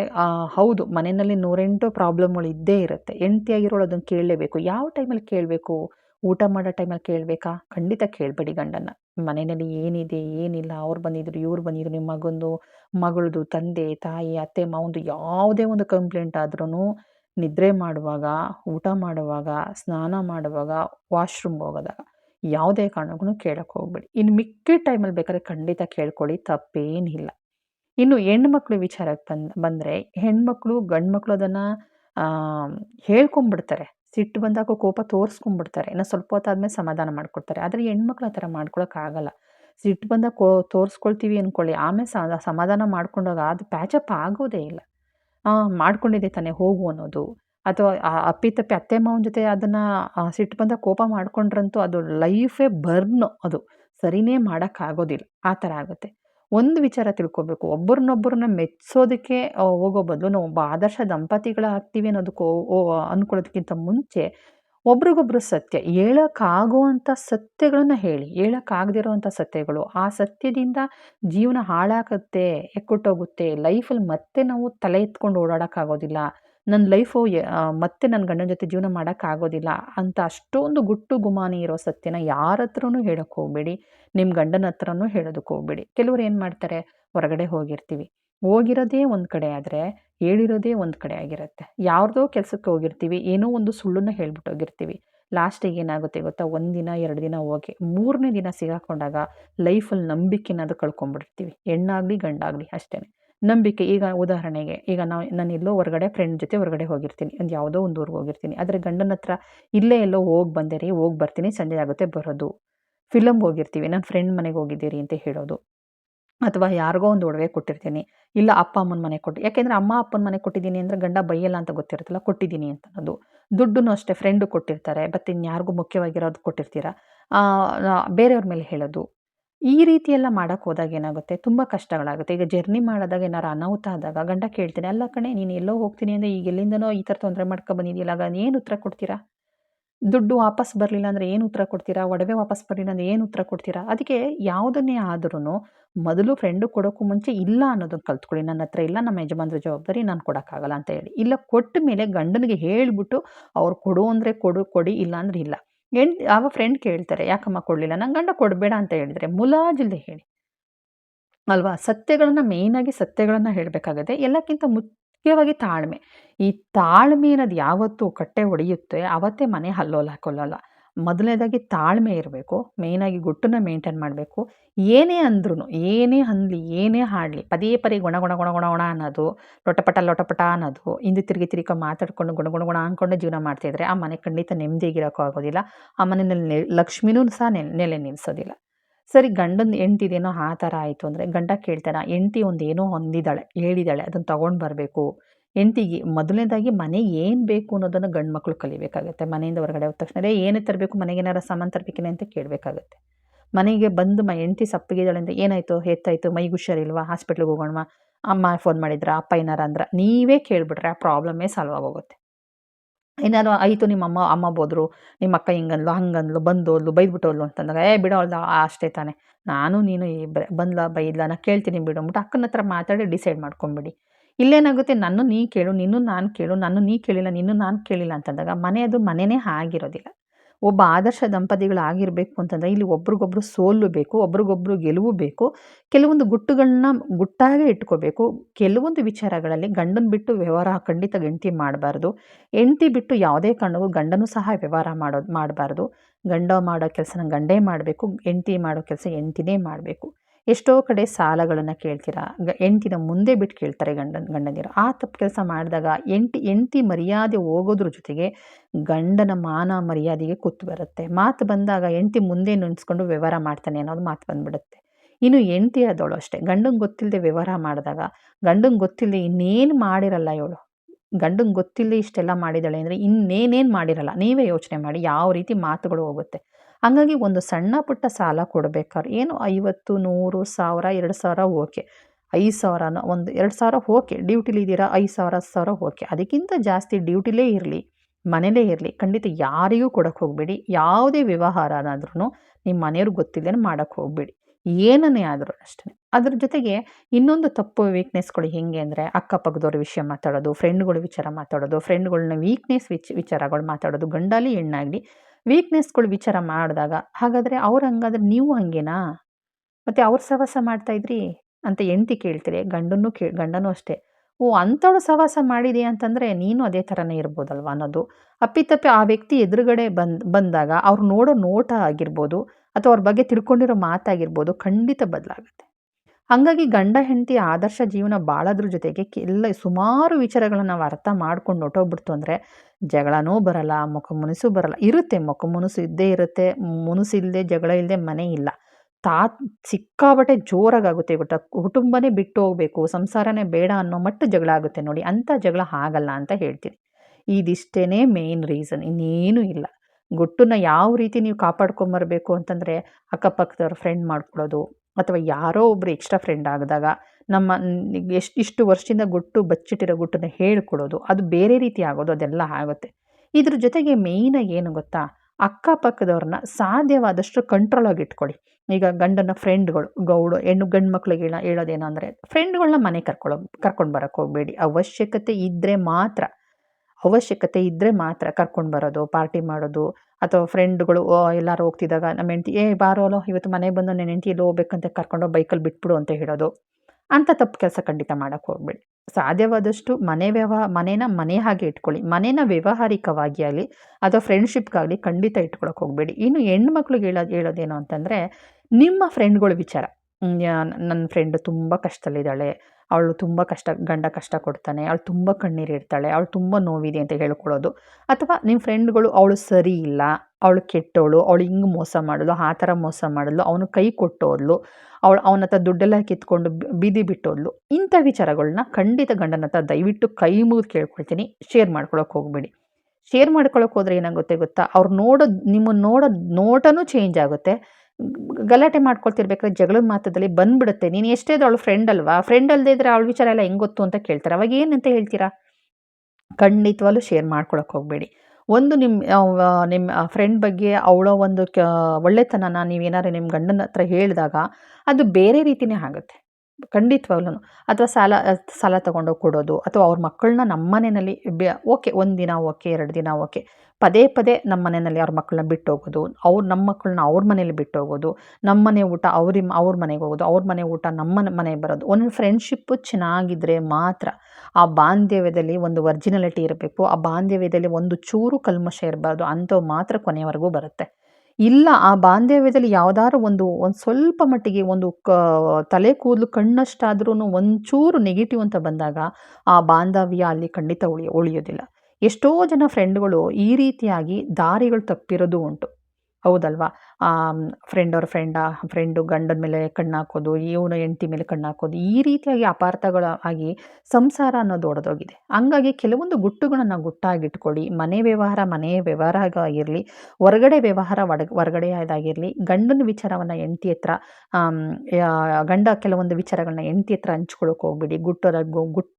ಹೌದು, ಮನೆಯಲ್ಲಿ ನೂರೆಂಟು ಪ್ರಾಬ್ಲಮ್ಗಳು ಇದ್ದೇ ಇರುತ್ತೆ. ಹೆಂಡ್ತಿಯಾಗಿರೋಳು ಅದನ್ನು ಕೇಳಲೇಬೇಕು. ಯಾವ ಟೈಮಲ್ಲಿ ಕೇಳಬೇಕು? ಊಟ ಮಾಡೋ ಟೈಮಲ್ಲಿ ಕೇಳಬೇಕಾ? ಖಂಡಿತ ಕೇಳಬೇಡಿ ಗಂಡನ ಮನೆಯಲ್ಲಿ ಏನಿದೆ, ಏನಿಲ್ಲ, ಅವ್ರು ಬಂದಿದ್ರು, ಇವ್ರು ಬಂದಿದ್ರು ನಿಮ್ಮ ಮಗಂದು, ಮಗಳದು, ತಂದೆ, ತಾಯಿ, ಅತ್ತೆ, ಮಾವಂದು ಯಾವುದೇ ಒಂದು ಕಂಪ್ಲೇಂಟ್ ಆದ್ರೂ ನಿದ್ರೆ ಮಾಡುವಾಗ, ಊಟ ಮಾಡುವಾಗ, ಸ್ನಾನ ಮಾಡುವಾಗ ವಾಶ್ರೂಮ್ ಹೋಗೋದಾಗ ಯಾವುದೇ ಕಾರಣಕ್ಕೂ ಕೇಳಕ್ಕೆ ಹೋಗ್ಬೇಡಿ. ಇನ್ನು ಮಿಕ್ಕಿದ ಟೈಮಲ್ಲಿ ಬೇಕಾದ್ರೆ ಖಂಡಿತ ಕೇಳ್ಕೊಳ್ಳಿ, ತಪ್ಪೇನಿಲ್ಲ. ಇನ್ನು ಹೆಣ್ಮಕ್ಳು ವಿಚಾರಕ್ಕೆ ಬಂದು, ಬಂದರೆ ಹೆಣ್ಮಕ್ಳು ಗಂಡು ಮಕ್ಕಳು ಅದನ್ನು ಹೇಳ್ಕೊಂಬಿಡ್ತಾರೆ. ಸಿಟ್ಟು ಬಂದಾಗ ಕೋಪ ತೋರಿಸ್ಕೊಂಬಿಡ್ತಾರೆ. ಇನ್ನು ಸ್ವಲ್ಪ ಹೊತ್ತಾದ್ಮೇಲೆ ಸಮಾಧಾನ ಮಾಡ್ಕೊಡ್ತಾರೆ. ಆದರೆ ಹೆಣ್ಮಕ್ಳು ಆ ಥರ ಮಾಡ್ಕೊಳಕ್ಕಾಗಲ್ಲ ಸಿಟ್ಟು ಬಂದಾಗ ಕೋ, ತೋರಿಸ್ಕೊಳ್ತೀವಿ ಅಂದ್ಕೊಳ್ಳಿ ಆಮೇಲೆ ಸಮಾಧಾನ ಮಾಡ್ಕೊಂಡಾಗ ಅದು ಪ್ಯಾಚಪ್ ಆಗೋದೇ ಇಲ್ಲ. ಮಾಡ್ಕೊಂಡಿದ್ದೆ ತಾನೇ ಹೋಗು ಅನ್ನೋದು. ಅಥವಾ ಅಪ್ಪಿತಪ್ಪಿ ಅತ್ತೆ ಮಾವನ ಜೊತೆ ಅದನ್ನು ಸಿಟ್ಟು ಬಂದಾಗ ಕೋಪ ಮಾಡ್ಕೊಂಡ್ರಂತೂ ಅದು ಲೈಫೇ ಬರ್ನ್ ಅದು. ಸರಿನೇ ಮಾಡೋಕ್ಕಾಗೋದಿಲ್ಲ. ಆ ಥರ ಆಗುತ್ತೆ. ಒಂದು ವಿಚಾರ ತಿಳ್ಕೊಬೇಕು. ಒಬ್ಬರನ್ನೊಬ್ಬರನ್ನ ಮೆಚ್ಚಿಸೋದಕ್ಕೆ ಹೋಗೋ ಬದಲು ನಾವು ಒಬ್ಬ ಆದರ್ಶ ದಂಪತಿಗಳಾಗ್ತೀವಿ ಅನ್ನೋದಕ್ಕೆ ಅಂದ್ಕೊಳ್ಳೋದಕ್ಕಿಂತ ಮುಂಚೆ ಒಬ್ರಿಗೊಬ್ರು ಸತ್ಯ. ಹೇಳೋಕ್ಕಾಗುವಂಥ ಸತ್ಯಗಳನ್ನು ಹೇಳಿ. ಹೇಳೋಕ್ಕಾಗದಿರೋವಂಥ ಸತ್ಯಗಳು. ಆ ಸತ್ಯದಿಂದ ಜೀವನ ಹಾಳಾಗುತ್ತೆ, ಎಕ್ಕುಟ್ಟೋಗುತ್ತೆ. ಲೈಫಲ್ಲಿ ಮತ್ತೆ ನಾವು ತಲೆ ಎತ್ಕೊಂಡು ಓಡಾಡೋಕ್ಕಾಗೋದಿಲ್ಲ. ನನ್ನ ಲೈಫು ಮತ್ತೆ ನನ್ನ ಗಂಡನ ಜೊತೆ ಜೀವನ ಮಾಡೋಕ್ಕಾಗೋದಿಲ್ಲ ಅಂತ ಅಷ್ಟೊಂದು ಗುಟ್ಟು ಗುಮಾನಿ ಇರೋ ಸತ್ಯನ ಯಾರ ಹತ್ರನೂ ಹೇಳೋಕ್ಕೆ ಹೋಗಬೇಡಿ. ನಿಮ್ಮ ಗಂಡನ ಹತ್ರನೂ ಹೇಳೋದಕ್ಕೆ ಹೋಗಬೇಡಿ. ಕೆಲವರು ಏನು ಮಾಡ್ತಾರೆ? ಹೊರಗಡೆ ಹೋಗಿರ್ತೀವಿ. ಹೋಗಿರೋದೇ ಒಂದು ಕಡೆ ಆದರೆ ಹೇಳಿರೋದೇ ಒಂದು ಕಡೆ ಆಗಿರುತ್ತೆ. ಯಾರ್ದೋ ಕೆಲಸಕ್ಕೆ ಹೋಗಿರ್ತೀವಿ. ಏನೋ ಒಂದು ಸುಳ್ಳನ್ನು ಹೇಳ್ಬಿಟ್ಟು ಹೋಗಿರ್ತೀವಿ. ಲಾಸ್ಟಿಗೆ ಏನಾಗುತ್ತೆ ಗೊತ್ತಾ? ಒಂದಿನ ಎರಡು ದಿನ ಹೋಗಿ, ಮೂರನೇ ದಿನ ಸಿಗಾಕೊಂಡಾಗ ಲೈಫಲ್ಲಿ ನಂಬಿಕೆನಾದ್ರು ಕಳ್ಕೊಂಡ್ಬಿಟ್ಟಿರ್ತೀವಿ ಹೆಣ್ಣಾಗಲಿ ಗಂಡಾಗಲಿ ಅಷ್ಟೇ ನಂಬಿಕೆ ಈಗ ಉದಾಹರಣೆಗೆ, ಈಗ ನಾವು ನಾನು ಎಲ್ಲೋ ಹೊರಗಡೆ ಫ್ರೆಂಡ್ ಜೊತೆ ಹೊರಗಡೆ ಹೋಗಿರ್ತೀನಿ, ಒಂದು ಯಾವುದೋ ಒಂದು ಊರಿಗೆ ಹೋಗಿರ್ತೀನಿ, ಆದರೆ ಗಂಡನ ಹತ್ರ ಇಲ್ಲೇ ಎಲ್ಲೋ ಹೋಗಿ ಬಂದೆ ರೀ ಹೋಗಿ ಬರ್ತೀನಿ, ಸಂಜೆ ಆಗುತ್ತೆ ಬರೋದು. ಫಿಲಮ್ಗೆ ಹೋಗಿರ್ತೀವಿ ನನ್ನ ಫ್ರೆಂಡ್ ಮನೆಗೆ ಹೋಗಿದ್ದೀರಿ ಅಂತ ಹೇಳೋದು. ಅಥವಾ ಯಾರಿಗೋ ಒಂದು ಒಡವೆ ಕೊಟ್ಟಿರ್ತೀನಿ, ಇಲ್ಲ ಅಪ್ಪ ಅಮ್ಮನ ಮನೆ ಕೊಟ್ಟು, ಯಾಕೆಂದರೆ ಅಮ್ಮ ಅಪ್ಪನ ಮನೆ ಕೊಟ್ಟಿದ್ದೀನಿ ಅಂದರೆ ಗಂಡ ಬೈಯಲ್ಲ ಅಂತ ಗೊತ್ತಿರುತ್ತಲ್ಲ, ಕೊಟ್ಟಿದ್ದೀನಿ ಅಂತ ಅನ್ನೋದು. ದುಡ್ಡು ಅಷ್ಟೇ ಫ್ರೆಂಡು ಕೊಟ್ಟಿರ್ತಾರೆ ಮತ್ತು ಇನ್ಯಾರಿಗೂ ಮುಖ್ಯವಾಗಿರೋದು ಕೊಟ್ಟಿರ್ತೀರ? ಬೇರೆಯವ್ರ ಮೇಲೆ ಹೇಳೋದು. ಈ ರೀತಿ ಎಲ್ಲ ಮಾಡೋಕ್ಕೆ ಹೋದಾಗ ಏನಾಗುತ್ತೆ? ತುಂಬ ಕಷ್ಟಗಳಾಗುತ್ತೆ. ಈಗ ಜರ್ನಿ ಮಾಡಿದಾಗ ಏನಾರು ಅನಾಹುತ ಆದಾಗ, ಗಂಡ ಕೇಳ್ತೀನಿ, ಅಲ್ಲ ಕಣೆ, ನೀನು ಎಲ್ಲೋ ಹೋಗ್ತೀನಿ ಅಂದರೆ ಈಗ ಎಲ್ಲಿಂದನೋ ಈ ಥರ ತೊಂದರೆ ಮಾಡ್ಕೊ ಬಂದಿದೆಯಲ್ಲ, ಆಗ ಏನು ಉತ್ತರ ಕೊಡ್ತೀರಾ? ದುಡ್ಡು ವಾಪಸ್ ಬರಲಿಲ್ಲ ಅಂದರೆ ಏನು ಉತ್ತರ ಕೊಡ್ತೀರಾ? ಒಡವೆ ವಾಪಸ್ ಬರಲಿಲ್ಲ ಅಂದರೆ ಏನು ಉತ್ತರ ಕೊಡ್ತೀರಾ? ಅದಕ್ಕೆ ಯಾವುದನ್ನೇ ಆದ್ರೂ ಮೊದಲು ಫ್ರೆಂಡು ಕೊಡೋಕ್ಕೂ ಮುಂಚೆ ಇಲ್ಲ ಅನ್ನೋದನ್ನು ಕಲ್ತ್ಕೊಳ್ಳಿ. ನನ್ನ ಹತ್ರ ಇಲ್ಲ, ನಮ್ಮ ಯಜಮಾನ್ರ ಜವಾಬ್ದಾರಿ ನಾನು ಕೊಡೋಕ್ಕಾಗಲ್ಲ ಅಂತ ಹೇಳಿ. ಇಲ್ಲ, ಕೊಟ್ಟ ಮೇಲೆ ಗಂಡನಿಗೆ ಹೇಳಿಬಿಟ್ಟು ಅವ್ರು ಕೊಡು ಅಂದರೆ ಕೊಡು, ಕೊಡಿ ಇಲ್ಲ ಅಂದರೆ ಇಲ್ಲ. ಹೆಣ್, ಯಾವ ಫ್ರೆಂಡ್ ಕೇಳ್ತಾರೆ, ಯಾಕಮ್ಮ ಕೊಡಲಿಲ್ಲ? ನನ್ನ ಗಂಡ ಕೊಡಬೇಡ ಅಂತ ಹೇಳಿದರೆ ಮುಲಾಜಿಲ್ಲದೆ ಹೇಳಿ. ಅಲ್ವಾ? ಸತ್ಯಗಳನ್ನು ಮೇಯ್ನಾಗಿ ಸತ್ಯಗಳನ್ನು ಹೇಳಬೇಕಾಗತ್ತೆ. ಎಲ್ಲಕ್ಕಿಂತ ಮುಖ್ಯವಾಗಿ ತಾಳ್ಮೆ. ಈ ತಾಳ್ಮೆ ಅನ್ನೋದು ಯಾವತ್ತು ಕಟ್ಟೆ ಒಡೆಯುತ್ತೆ ಆವತ್ತೇ ಮನೆ ಹಲ್ಲೋಲ ಹಾಕೊಳ್ಳಲ್ಲ. ಮೊದಲನೇದಾಗಿ ತಾಳ್ಮೆ ಇರಬೇಕು, ಮೇಯ್ನಾಗಿ ಗುಟ್ಟನ್ನು ಮೇಂಟೈನ್ ಮಾಡಬೇಕು. ಏನೇ ಅಂದ್ರೂ ಏನೇ ಅಂದ್ಲಿ ಏನೇ ಹಾಡಲಿ, ಪದೇ ಪದೇ ಗುಣ ಗುಣ ಗುಣ ಗುಣ ಗುಣ ಅನ್ನೋದು, ಲೊಟಪಟ ಲೊಟಪಟ ಅನ್ನೋದು, ಹಿಂದೆ ತಿರುಗಿ ತಿರುಗಿ ಮಾತಾಡ್ಕೊಂಡು ಗುಣ ಗುಣ ಗುಣ ಅಂದ್ಕೊಂಡು ಜೀವನ ಮಾಡ್ತಿದ್ರೆ ಆ ಮನೆ ಖಂಡಿತ ನೆಮ್ಮದಿಗಿರೋಕ್ಕೂ ಆಗೋದಿಲ್ಲ. ಆ ಮನೆಯಲ್ಲಿ ಲಕ್ಷ್ಮಿನೂ ಸಹ ನೆಲೆ ನಿಲ್ಲಿಸೋದಿಲ್ಲ ಸರಿ, ಗಂಡನ ಹೆಂಡ್ತಿದೇನೋ ಆ ಥರ ಆಯಿತು ಅಂದರೆ ಗಂಡ ಕೇಳ್ತಾನೆ, ಹೆಂಡ್ತಿ ಒಂದು ಏನೋ ಹೊಂದಿದ್ದಾಳೆ ಹೇಳಿದ್ದಾಳೆ ಅದನ್ನು ತೊಗೊಂಡು ಬರಬೇಕು. ಹೆಂಡ್ತಿಗೆ ಮೊದಲನೇದಾಗಿ ಮನೆಗೆ ಏನು ಬೇಕು ಅನ್ನೋದನ್ನು ಗಂಡು ಮಕ್ಕಳು ಕಲಿಬೇಕಾಗುತ್ತೆ. ಮನೆಯಿಂದ ಹೊರಗಡೆ ಹೋದ ತಕ್ಷಣ ಏನೇ ತರಬೇಕು, ಮನೆಗೆ ಏನಾರ ಸಾಮಾನು ತರಬೇಕೇನೆ ಅಂತ ಕೇಳಬೇಕಾಗುತ್ತೆ. ಮನೆಗೆ ಬಂದು ಮ, ಹೆಂಡತಿ ಸಪ್ಪಗಿದ್ದಾಳೆ ಅಂತ ಏನಾಯಿತು? ಎತ್ತಾಯಿತು ಮೈಗೆ ಹುಷಾರಿಲ್ವಾ? ಹಾಸ್ಪಿಟ್ಲಿಗೆ ಹೋಗೋಣವಾ? ಅಮ್ಮ ಫೋನ್ ಮಾಡಿದ್ರ, ಅಪ್ಪ ಏನಾರ ಅಂದ್ರೆ, ನೀವೇ ಕೇಳಿಬಿಟ್ರೆ ಆ ಪ್ರಾಬ್ಲಮ್ಮೇ ಸಾಲ್ವ್ ಆಗೋಗುತ್ತೆ. ಏನಾದ್ರು ಆಯಿತು, ನಿಮ್ಮ ಅಮ್ಮ ಅಮ್ಮ ಬೋದ್ರು ನಿಮ್ಮ ಅಕ್ಕ ಹಿಂಗಂದ್ಲು, ಹಂಗಂದ್ಲು, ಬಂದೋದ್ಲು, ಬೈದ್ಬಿಟ್ಟೋದ್ಲು ಅಂತಂದಾಗ, ಏ ಬಿಡೋಲ್ದ ಅಷ್ಟೇ ತಾನೆ. ನಾನು, ನೀನು ಬಂದ್ಲ, ಬೈದ್ಲ, ನಾ ಕೇಳ್ತೀನಿ ಬಿಡು ಅಂದ್ಬಿಟ್ಟು ಅಕ್ಕನ ಹತ್ರ ಮಾತಾಡಿ ಡಿಸೈಡ್ ಮಾಡ್ಕೊಂಬಿಡಿ. ಇಲ್ಲೇನಾಗುತ್ತೆ, ನನ್ನ ನೀ ಕೇಳು, ನಿನ್ನೂ ನಾನು ಕೇಳು, ನನ್ನ ನೀ ಕೇಳಿಲ್ಲ, ನಿನ್ನೂ ನಾನು ಕೇಳಿಲ್ಲ ಅಂತಂದಾಗ ಮನೆ ಅದು ಮನೆಯೇ ಆಗಿರೋದಿಲ್ಲ. ಒಬ್ಬ ಆದರ್ಶ ದಂಪತಿಗಳು ಆಗಿರಬೇಕು ಅಂತಂದರೆ ಇಲ್ಲಿ ಒಬ್ರಿಗೊಬ್ರು ಸೋಲು ಬೇಕು, ಒಬ್ರಿಗೊಬ್ರು ಗೆಲುವು ಬೇಕು. ಕೆಲವೊಂದು ಗುಟ್ಟುಗಳನ್ನ ಗುಟ್ಟಾಗೆ ಇಟ್ಕೋಬೇಕು. ಕೆಲವೊಂದು ವಿಚಾರಗಳಲ್ಲಿ ಗಂಡನ ಬಿಟ್ಟು ವ್ಯವಹಾರ ಖಂಡಿತ ಹೆಂಡ್ತಿ ಮಾಡಬಾರ್ದು. ಹೆಂಡತಿ ಬಿಟ್ಟು ಯಾವುದೇ ಕಾರಣಕ್ಕೂ ಗಂಡನೂ ಸಹ ವ್ಯವಹಾರ ಮಾಡೋದು, ಮಾಡಬಾರ್ದು. ಗಂಡ ಮಾಡೋ ಕೆಲಸನ ಗಂಡೇ ಮಾಡಬೇಕು, ಹೆಂಡತಿ ಮಾಡೋ ಕೆಲಸ ಹೆಂಡ್ತಿನೇ ಮಾಡಬೇಕು. ಎಷ್ಟೋ ಕಡೆ ಸಾಲಗಳನ್ನು ಕೇಳ್ತೀರಾ? ಹೆಂಡ್ತಿನ ಮುಂದೆ ಬಿಟ್ಟು ಕೇಳ್ತಾರೆ ಗಂಡನ ಗಂಡಂದಿರು. ಆ ತಪ್ಪು ಕೆಲಸ ಮಾಡಿದಾಗ ಎಂಟಿ ಹೆಂಡ್ತಿ ಮರ್ಯಾದೆ ಹೋಗೋದ್ರ ಜೊತೆಗೆ ಗಂಡನ ಮಾನ ಮರ್ಯಾದೆಗೆ ಕೂತು ಬರುತ್ತೆ. ಮಾತು ಬಂದಾಗ ಹೆಂಡ್ತಿ ಮುಂದೆ ನೆನೆಸ್ಕೊಂಡು ವ್ಯವಹಾರ ಮಾಡ್ತಾನೆ ಅನ್ನೋದು ಮಾತು ಬಂದ್ಬಿಡುತ್ತೆ. ಇನ್ನು ಹೆಂಡ್ತಿ ಆದವಳು ಅಷ್ಟೇ. ಗಂಡಂಗೆ ಗೊತ್ತಿಲ್ಲದೆ ವ್ಯವಹಾರ ಮಾಡಿದಾಗ, ಗಂಡಂಗೆ ಗೊತ್ತಿಲ್ಲದೆ ಇನ್ನೇನು ಮಾಡಿರಲ್ಲ ಇವಳು? ಗಂಡಂಗೆ ಗೊತ್ತಿಲ್ಲದೆ ಇಷ್ಟೆಲ್ಲ ಮಾಡಿದ್ದಾಳೆ ಅಂದರೆ ಇನ್ನೇನೇನು ಮಾಡಿರಲ್ಲ? ನೀವೇ ಯೋಚನೆ ಮಾಡಿ ಯಾವ ರೀತಿ ಮಾತುಗಳು ಹೋಗುತ್ತೆ. ಹಾಗಾಗಿ ಒಂದು ಸಣ್ಣ ಪುಟ್ಟ ಸಾಲ ಕೊಡಬೇಕಾದ್ರೆ ಏನು? ಐವತ್ತು, ನೂರು, ಸಾವಿರ, ಎರಡು ಸಾವಿರ ಓಕೆ. ಐದು ಸಾವಿರನೋ? ಒಂದು, ಎರಡು ಸಾವಿರ ಓಕೆ. ಡ್ಯೂಟಿಲಿದ್ದೀರಾ ಐದು ಸಾವಿರ, ಹತ್ತು ಸಾವಿರ ಓಕೆ. ಅದಕ್ಕಿಂತ ಜಾಸ್ತಿ ಡ್ಯೂಟಿಲೇ ಇರಲಿ, ಮನೇಲೇ ಇರಲಿ, ಖಂಡಿತ ಯಾರಿಗೂ ಕೊಡೋಕ್ಕೆ ಹೋಗಬೇಡಿ. ಯಾವುದೇ ವ್ಯವಹಾರನಾದ್ರೂ ನಿಮ್ಮ ಮನೆಯವ್ರಿಗೆ ಗೊತ್ತಿಲ್ಲದೇ ಮಾಡೋಕ್ಕೆ ಹೋಗಬೇಡಿ. ಏನನ್ನೇ ಆದರೂ ಅಷ್ಟೇ. ಅದ್ರ ಜೊತೆಗೆ ಇನ್ನೊಂದು ತಪ್ಪು ವೀಕ್ನೆಸ್ಗಳು ಹೆಂಗೆ ಅಂದರೆ ಅಕ್ಕಪಕ್ಕದವ್ರ ವಿಷಯ ಮಾತಾಡೋದು ಫ್ರೆಂಡ್ಗಳ ವಿಚಾರ ಮಾತಾಡೋದು ಫ್ರೆಂಡ್ಗಳನ್ನ ವೀಕ್ನೆಸ್ ವಿಚ್ ವಿಚಾರಗಳು ಮಾತಾಡೋದು, ಗಂಡಾಲಿ ಹೆಣ್ಣಾಗಲಿ ವೀಕ್ನೆಸ್ಗಳು ವಿಚಾರ ಮಾಡಿದಾಗ, ಹಾಗಾದರೆ ಅವ್ರು ಹಂಗಾದ್ರೆ ನೀವು ಹಂಗೇನಾ? ಮತ್ತು ಅವ್ರು ಸಹವಾಸ ಮಾಡ್ತಾಯಿದ್ರಿ ಅಂತ ಹೆಂಡ್ತಿ ಕೇಳ್ತೀರಿ, ಗಂಡನ್ನೂ ಕೇ, ಗಂಡನೂ ಅಷ್ಟೇ. ಓ, ಅಂಥವಳು ಸಹವಾಸ ಮಾಡಿದೆ ಅಂತಂದರೆ ನೀನು ಅದೇ ಥರನೇ ಇರ್ಬೋದಲ್ವ ಅನ್ನೋದು. ಅಪ್ಪಿತಪ್ಪಿ ಆ ವ್ಯಕ್ತಿ ಎದುರುಗಡೆ ಬಂದು, ಬಂದಾಗ ಅವ್ರು ನೋಡೋ ನೋಟ ಆಗಿರ್ಬೋದು ಅಥವಾ ಅವ್ರ ಬಗ್ಗೆ ತಿಳ್ಕೊಂಡಿರೋ ಮಾತಾಗಿರ್ಬೋದು ಖಂಡಿತ ಬದಲಾಗುತ್ತೆ. ಹಾಗಾಗಿ ಗಂಡ ಹೆಂಡತಿ ಆದರ್ಶ ಜೀವನ ಬಾಳೋದ್ರ ಜೊತೆಗೆ ಎಲ್ಲ ಸುಮಾರು ವಿಚಾರಗಳನ್ನ ನಾವು ಅರ್ಥ ಮಾಡ್ಕೊಂಡು ಹೊಟ್ಟೋಗ್ಬಿಡ್ತು ಅಂದರೆ ಜಗಳನೂ ಬರಲ್ಲ, ಮುಖ ಮುನಿಸು ಬರಲ್ಲ, ಇರುತ್ತೆ ಮುಖ ಮುನಿಸು ಇದ್ದೇ ಇರುತ್ತೆ ಮುನಿಸು ಇಲ್ಲದೆ ಜಗಳ ಇಲ್ಲದೆ ಮನೆ ಇಲ್ಲ. ತಾ ಸಿಕ್ಕಾಬಟ್ಟೆ ಜೋರಾಗುತ್ತೆ ಗೊತ್ತಾ ಕುಟುಂಬನೇ ಬಿಟ್ಟು ಹೋಗಬೇಕು, ಸಂಸಾರನೇ ಬೇಡ ಅನ್ನೋ ಮಟ್ಟ ಜಗಳ ಆಗುತ್ತೆ ನೋಡಿ, ಅಂಥ ಜಗಳ ಆಗಲ್ಲ ಅಂತ ಹೇಳ್ತೀನಿ. ಇದಿಷ್ಟೇ ಮೇನ್ ರೀಸನ್, ಇನ್ನೇನು ಇಲ್ಲ. ಗುಟ್ಟನ್ನ ಯಾವ ರೀತಿ ನೀವು ಕಾಪಾಡ್ಕೊಂಬರ್ಬೇಕು ಅಂತಂದರೆ ಅಕ್ಕಪಕ್ಕದವ್ರ ಫ್ರೆಂಡ್ ಮಾಡ್ಕೊಳ್ಳೋದು ಅಥವಾ ಯಾರೋ ಒಬ್ಬರು ಎಕ್ಸ್ಟ್ರಾ ಫ್ರೆಂಡ್ ಆಗಿದಾಗ ನಮ್ಮ ಎಷ್ಟು, ಇಷ್ಟು ವರ್ಷದಿಂದ ಗುಟ್ಟು ಬಚ್ಚಿಟ್ಟಿರೋ ಗುಟ್ಟನ್ನು ಹೇಳ್ಕೊಡೋದು, ಅದು ಬೇರೆ ರೀತಿ ಆಗೋದು, ಅದೆಲ್ಲ ಆಗುತ್ತೆ. ಇದ್ರ ಜೊತೆಗೆ ಮೇಯ್ನಾಗಿ ಏನು ಗೊತ್ತಾ? ಅಕ್ಕಪಕ್ಕದವ್ರನ್ನ ಸಾಧ್ಯವಾದಷ್ಟು ಕಂಟ್ರೋಲಾಗಿ ಇಟ್ಕೊಳ್ಳಿ. ಈಗ ಗಂಡನ ಫ್ರೆಂಡ್ಗಳು ಗೌಡು, ಹೆಣ್ಣು, ಗಂಡು ಮಕ್ಕಳಿಗೆ ಹೇಳ ಹೇಳೋದೇನು ಅಂದರೆ ಫ್ರೆಂಡ್ಗಳನ್ನ ಮನೆ ಕರ್ಕೊಳ್ಳೋ ಕರ್ಕೊಂಡು ಬರೋಕ್ಕೆ ಹೋಗಬೇಡಿ. ಅವಶ್ಯಕತೆ ಇದ್ದರೆ ಮಾತ್ರ. ಅವಶ್ಯಕತೆ ಇದ್ದರೆ ಮಾತ್ರ ಕರ್ಕೊಂಡು ಬರೋದು ಪಾರ್ಟಿ ಮಾಡೋದು ಅಥವಾ ಫ್ರೆಂಡ್ಗಳು ಎಲ್ಲರೂ ಹೋಗ್ತಿದ್ದಾಗ ನಮ್ಮ ಹೆಂಡ್ತಿ, ಏ ಬಾರೋಲೋ ಇವತ್ತು ಮನೆಗೆ ಬಂದು ನನ್ನ ಹೆಂಡ್ತಿ ಎಲ್ಲಿ ಹೋಗ್ಬೇಕಂತ ಕರ್ಕೊಂಡು ಬೈಕಲ್ಲಿ ಬಿಟ್ಬಿಡು ಅಂತ ಹೇಳೋದು. ಅಂಥ ತಪ್ಪು ಕೆಲಸ ಖಂಡಿತ ಮಾಡೋಕ್ಕೆ ಹೋಗ್ಬೇಡಿ. ಸಾಧ್ಯವಾದಷ್ಟು ಮನೆ ವ್ಯವಹಾರ ಮನೇನ ಮನೆ ಹಾಗೆ ಇಟ್ಕೊಳ್ಳಿ. ಮನೇನ ವ್ಯವಹಾರಿಕವಾಗಿ ಆಗಲಿ ಅಥವಾ ಫ್ರೆಂಡ್ಶಿಪ್ಗಾಗಲಿ ಖಂಡಿತ ಇಟ್ಕೊಳಕ್ಕೆ ಹೋಗಬೇಡಿ. ಇನ್ನು ಹೆಣ್ಮಕ್ಳಿಗೆ ಹೇಳೋದು, ಹೇಳೋದೇನು ಅಂತಂದರೆ, ನಿಮ್ಮ ಫ್ರೆಂಡ್ಗಳ ವಿಚಾರ. ನನ್ನ ಫ್ರೆಂಡ್ ತುಂಬ ಕಷ್ಟದಲ್ಲಿದ್ದಾಳೆ. ಅವಳು ತುಂಬ ಕಷ್ಟ, ಗಂಡ ಕಷ್ಟ ಕೊಡ್ತಾನೆ, ಅವಳು ತುಂಬ ಕಣ್ಣೀರು ಇರ್ತಾಳೆ ಅವಳು ತುಂಬ ನೋವಿದೆ ಅಂತ ಹೇಳ್ಕೊಳ್ಳೋದು. ಅಥವಾ ನಿಮ್ಮ ಫ್ರೆಂಡ್ಗಳು ಅವಳು ಸರಿ ಇಲ್ಲ, ಅವಳು ಕೆಟ್ಟವಳು ಅವಳು ಹಿಂಗೆ ಮೋಸ ಮಾಡಲು, ಆ ಥರ ಮೋಸ ಮಾಡಲು, ಅವನು ಕೈ ಕೊಟ್ಟೋದ್ಲು, ಅವಳು ಅವನ ಹತ್ರ ದುಡ್ಡೆಲ್ಲ ಕಿತ್ಕೊಂಡು ಬೀದಿ ಬಿಟ್ಟೋದ್ಲು, ಇಂಥ ವಿಚಾರಗಳನ್ನ ಖಂಡಿತ ಗಂಡನ ಹತ್ರ ದಯವಿಟ್ಟು ಕೈ ಮುಗಿದು ಕೇಳ್ಕೊಳ್ತೀನಿ, ಶೇರ್ ಮಾಡ್ಕೊಳಕ್ಕೆ ಹೋಗಬೇಡಿ. ಶೇರ್ ಮಾಡ್ಕೊಳಕ್ಕೆ ಹೋದರೆ ಏನಾಗುತ್ತೆ ಗೊತ್ತಾ? ಅವ್ರು ನೋಡೋ ನಿಮ್ಮನ್ನು ನೋಡೋ ನೋಟನೂ ಚೇಂಜ್ ಆಗುತ್ತೆ. ಗಲಾಟೆ ಮಾಡ್ಕೊಳ್ತಿರ್ಬೇಕಾದ್ರೆ ಜಗಳದ ಮಾತದಲ್ಲಿ ಬಂದ್ಬಿಡುತ್ತೆ. ನೀನು ಎಷ್ಟೇ ಅವಳು ಫ್ರೆಂಡ್ ಅಲ್ವಾ? ಫ್ರೆಂಡ್ ಅಲ್ಲದೆ ಇದ್ರೆ ಅವಳ ವಿಚಾರ ಎಲ್ಲ ಹೆಂಗೆ ಗೊತ್ತು ಅಂತ ಕೇಳ್ತಾರೆ. ಅವಾಗ ಏನಂತ ಹೇಳ್ತೀರಾ? ಖಂಡಿತವಾಗ್ಲೂ ಶೇರ್ ಮಾಡ್ಕೊಳಕ್ಕೆ ಹೋಗಬೇಡಿ. ಒಂದು ನಿಮ್ಮ ನಿಮ್ಮ ಫ್ರೆಂಡ್ ಬಗ್ಗೆ ಅವಳ ಒಂದು ಕ, ಒಳ್ಳೆತನನ ನೀವೇನಾದ್ರು ನಿಮ್ಮ ಗಂಡನ ಹತ್ರ ಹೇಳಿದಾಗ ಅದು ಬೇರೆ ರೀತಿಯೇ ಆಗುತ್ತೆ. ಖಂಡಿತವಾಗ್ಲೂ ಅಥವಾ ಸಾಲ ಸಾಲ ತೊಗೊಂಡೋಗಿ ಕೊಡೋದು, ಅಥವಾ ಅವ್ರ ಮಕ್ಕಳನ್ನ ನಮ್ಮ ಮನೆಯಲ್ಲಿ ಓಕೆ, ಒಂದು ದಿನ ಓಕೆ, ಎರಡು ದಿನ ಓಕೆ. ಪದೇ ಪದೇ ನಮ್ಮ ಮನೆಯಲ್ಲಿ ಅವ್ರ ಮಕ್ಕಳನ್ನ ಬಿಟ್ಟು ಹೋಗೋದು, ಅವ್ರು, ನಮ್ಮ ಮಕ್ಕಳನ್ನ ಅವ್ರ ಮನೇಲಿ ಬಿಟ್ಟು ಹೋಗೋದು, ನಮ್ಮ ಮನೆ ಊಟ ಅವ್ರ ಅವ್ರ ಮನೆಗೆ ಹೋಗೋದು, ಅವ್ರ ಮನೆ ಊಟ ನಮ್ಮ ಮನೆಗೆ ಬರೋದು. ಒಂದು ಫ್ರೆಂಡ್ಶಿಪ್ಪು ಚೆನ್ನಾಗಿದ್ದರೆ ಮಾತ್ರ ಆ ಬಾಂಧವ್ಯದಲ್ಲಿ ಒಂದು ಒರ್ಜಿನಲಿಟಿ ಇರಬೇಕು, ಆ ಬಾಂಧವ್ಯದಲ್ಲಿ ಒಂದು ಚೂರು ಕಲ್ಮಶ ಇರಬಾರ್ದು, ಅಂಥವು ಮಾತ್ರ ಕೊನೆಯವರೆಗೂ ಬರುತ್ತೆ. ಇಲ್ಲ, ಆ ಬಾಂಧವ್ಯದಲ್ಲಿ ಯಾವ್ದಾದ್ರು ಒಂದು ಒಂದು ಸ್ವಲ್ಪ ಮಟ್ಟಿಗೆ ಒಂದು ಕ, ತಲೆ ಕೂದಲು ಕಣ್ಣಷ್ಟಾದ್ರೂ ಒಂಚೂರು ನೆಗೆಟಿವ್ ಅಂತ ಬಂದಾಗ ಆ ಬಾಂಧವ್ಯ ಅಲ್ಲಿ ಖಂಡಿತ ಉಳಿಯ, ಉಳಿಯೋದಿಲ್ಲ. ಎಷ್ಟೋ ಜನ ಫ್ರೆಂಡ್ಗಳು ಈ ರೀತಿಯಾಗಿ ದಾರಿಗಳು ತಪ್ಪಿರೋದು ಉಂಟು. ಹೌದಲ್ವಾ? ಫ್ರೆಂಡ್ ಅವ್ರ ಫ್ರೆಂಡ ಫ್ರೆಂಡು ಗಂಡನ ಮೇಲೆ ಕಣ್ಣು ಹಾಕೋದು, ಇವನ ಹೆಂಡತಿ ಮೇಲೆ ಕಣ್ಣು ಹಾಕೋದು, ಈ ರೀತಿಯಾಗಿ ಅಪಾರ್ಥಗಳ ಆಗಿ ಸಂಸಾರ ಅನ್ನೋದು ಒಡೆದೋಗಿದೆ. ಹಂಗಾಗಿ ಕೆಲವೊಂದು ಗುಟ್ಟುಗಳನ್ನು ಗುಟ್ಟಾಗಿಟ್ಕೊಳ್ಳಿ, ಮನೆ ವ್ಯವಹಾರ ಮನೆ ವ್ಯವಹಾರ ಆಗಿರಲಿ ಹೊರಗಡೆ ವ್ಯವಹಾರ ಒಡ ಹೊರಗಡೆ ಇದಾಗಿರಲಿ ಗಂಡನ ವಿಚಾರವನ್ನು ಹೆಂಡತಿ ಹತ್ರ ಗಂಡ ಕೆಲವೊಂದು ವಿಚಾರಗಳನ್ನ ಹೆಂಡತಿ ಹತ್ರ ಹಂಚ್ಕೊಳಕ್ಕೆ ಹೋಗ್ಬಿಡಿ ಗುಟ್ಟರ ಗುಟ್ಟ